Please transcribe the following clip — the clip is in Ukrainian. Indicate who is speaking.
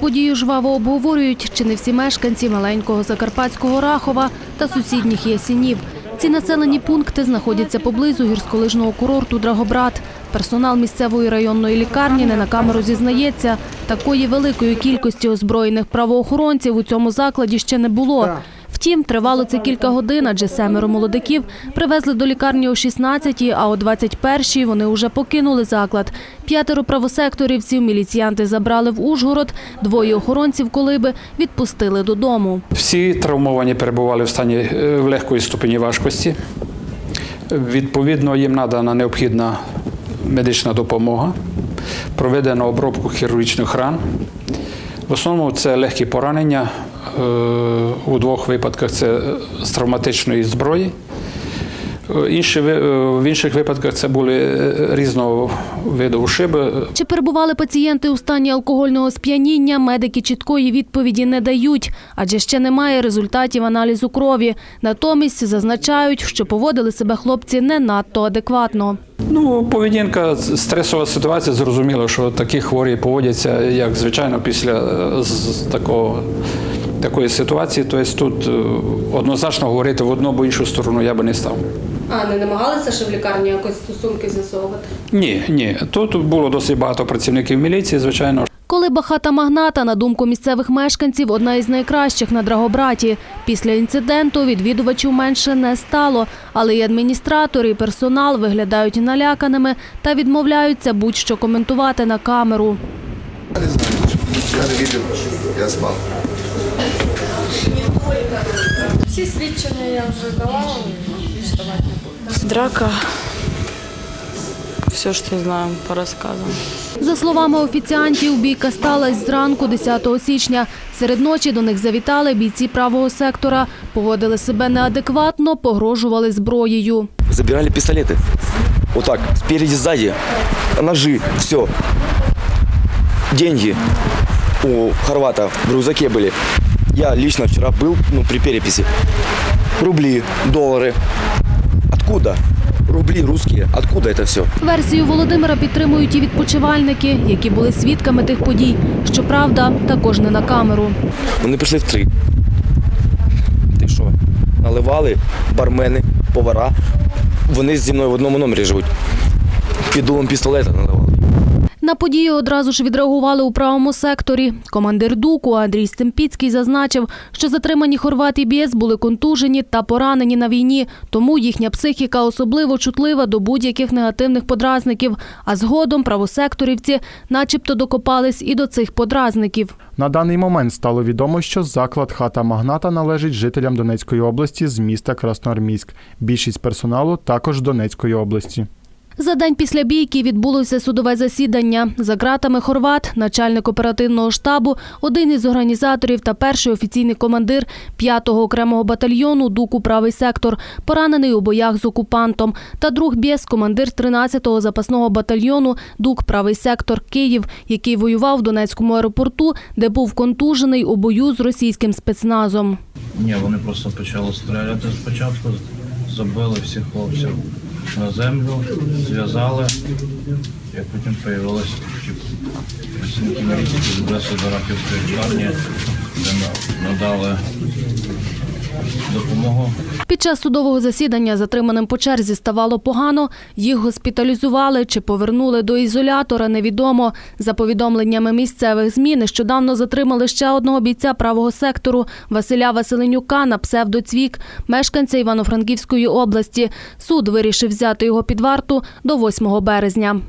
Speaker 1: Подію жваво обговорюють чи не всі мешканці маленького закарпатського Рахова та сусідніх Ясінів. Ці населені пункти знаходяться поблизу гірськолижного курорту Драгобрат. Персонал місцевої районної лікарні не на камеру зізнається, такої великої кількості озброєних правоохоронців у цьому закладі ще не було. Втім, тривало це кілька годин, адже семеро молодиків привезли до лікарні о 16-й, а о 21-й вони вже покинули заклад. П'ятеро правосекторівців міліціянти забрали в Ужгород, двоє охоронців колиби відпустили додому.
Speaker 2: Всі травмовані перебували в стані е, в легкої ступені важкості. Відповідно, їм надана необхідна медична допомога, проведено обробку хірургічних ран. В основному це легкі поранення. Е, У двох випадках це з травматичної зброї. Е, Інші, е, в інших випадках це були різного виду ушиби.
Speaker 1: Чи перебували пацієнти у стані алкогольного сп'яніння, медики чіткої відповіді не дають, адже ще немає результатів аналізу крові. Натомість зазначають, що поводили себе хлопці не надто адекватно.
Speaker 2: Ну, поведінка, стресова ситуація, зрозуміло, що такі хворі поводяться, як звичайно, після такого, такої ситуації. Тобто тут е, однозначно говорити в одну або іншу сторону я би не став.
Speaker 1: А не намагалися ще в лікарні якось стосунки з'ясовувати?
Speaker 2: Ні, ні. Тут було досить багато працівників міліції, звичайно.
Speaker 1: Коли хата магната, на думку місцевих мешканців, одна із найкращих на Драгобраті. Після інциденту відвідувачів менше не стало, але і адміністратори, і персонал виглядають наляканими та відмовляються будь-що коментувати на камеру.
Speaker 3: Я не знаю, я не видел, я спал.
Speaker 4: Всі свідчення я вже давала, більш давати не буду.
Speaker 5: Драка. Все, что знаем по рассказам.
Speaker 1: За словами офіціантів, бійка сталася зранку 10 січня. Серед ночі до них завітали бійці правого сектора, поводили себе неадекватно, погрожували зброєю.
Speaker 6: забирали пистолеты. Вот так, спереди, сзади. Ножи, все. Деньги у хорвата в рюкзаке были. Я лично вчера был ну, при переписи. Рубли, доллары. Откуда? Рубли русские. Откуда это все?
Speaker 1: Версію Володимира підтримують і відпочивальники, які були свідками тих подій. Щоправда, також не на камеру.
Speaker 6: Вони прийшли в три. Ти що? Наливали бармени, повара. Вони зі мною в одному номері живуть. Під дулом пістолета наливали.
Speaker 1: На подію одразу ж відреагували у правому секторі. Командир ДУКу Андрій Стемпіцький зазначив, що затримані хорват і були контужені та поранені на війні, тому їхня психіка особливо чутлива до будь-яких негативних подразників. А згодом правосекторівці начебто докопались і до цих подразників.
Speaker 7: На даний момент стало відомо, що заклад хата магната належить жителям Донецької області з міста Красноармійськ. Більшість персоналу також Донецької області.
Speaker 1: За день після бійки відбулося судове засідання. За ґратами Хорват, начальник оперативного штабу, один із організаторів та перший офіційний командир 5-го окремого батальйону ДУКу «Правий сектор», поранений у боях з окупантом, та друг Бєс, командир 13-го запасного батальйону ДУК «Правий сектор» Київ, який воював в Донецькому аеропорту, де був контужений у бою з російським спецназом.
Speaker 8: Ні, вони просто почали стріляти спочатку, забили всіх хлопців на землю, зв'язали, і потім з'явилися працівники міліції, відвезли до Раківської лікарні, де надали допомогу.
Speaker 1: Під час судового засідання затриманим по черзі ставало погано. Їх госпіталізували чи повернули до ізолятора. Невідомо. За повідомленнями місцевих змі, нещодавно затримали ще одного бійця правого сектору Василя Василенюка на псевдоцвік, мешканця Івано-Франківської області. Суд вирішив взяти його під варту до 8 березня.